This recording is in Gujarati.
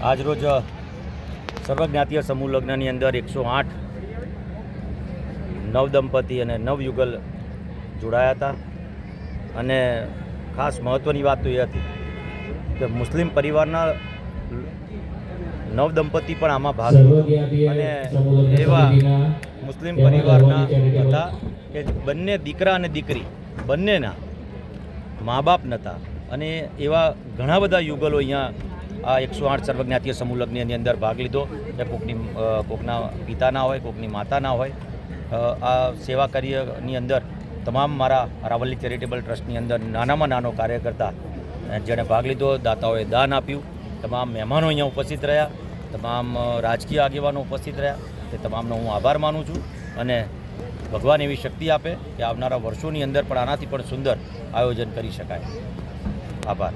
આજરોજ સર્વજ્ઞાતીય સમૂહ લગ્નની અંદર એકસો આઠ નવદંપતિ અને નવયુગલ જોડાયા હતા. અને ખાસ મહત્ત્વની વાત તો એ હતી કે મુસ્લિમ પરિવારના નવદંપતિ પણ આમાં ભાગ અને એવા મુસ્લિમ પરિવારના હતા કે બંને દીકરા અને દીકરી બંનેના મા બાપ નહોતા અને એવા ઘણા બધા યુગલો અહીંયા આ એકસો આઠ સર્વજ્ઞાતીય સમૂહ લગ્નની અંદર ભાગ લીધો. એ કોકની કોકના પિતાના હોય, કોકની માતાના હોય. આ સેવા કાર્યની અંદર તમામ મારા રાવલી ચેરિટેબલ ટ્રસ્ટની અંદર નાનામાં નાનો કાર્યકર્તા જેણે ભાગ લીધો. દાતાઓએ દાન આપ્યું. તમામ મહેમાનો અહીંયા ઉપસ્થિત રહ્યા. તમામ રાજકીય આગેવાનો ઉપસ્થિત રહ્યા. તે તમામનો હું આભાર માનું છું અને ભગવાન એવી શક્તિ આપે કે આવનારા વર્ષોની અંદર પણ આનાથી પણ સુંદર આયોજન કરી શકાય. આભાર.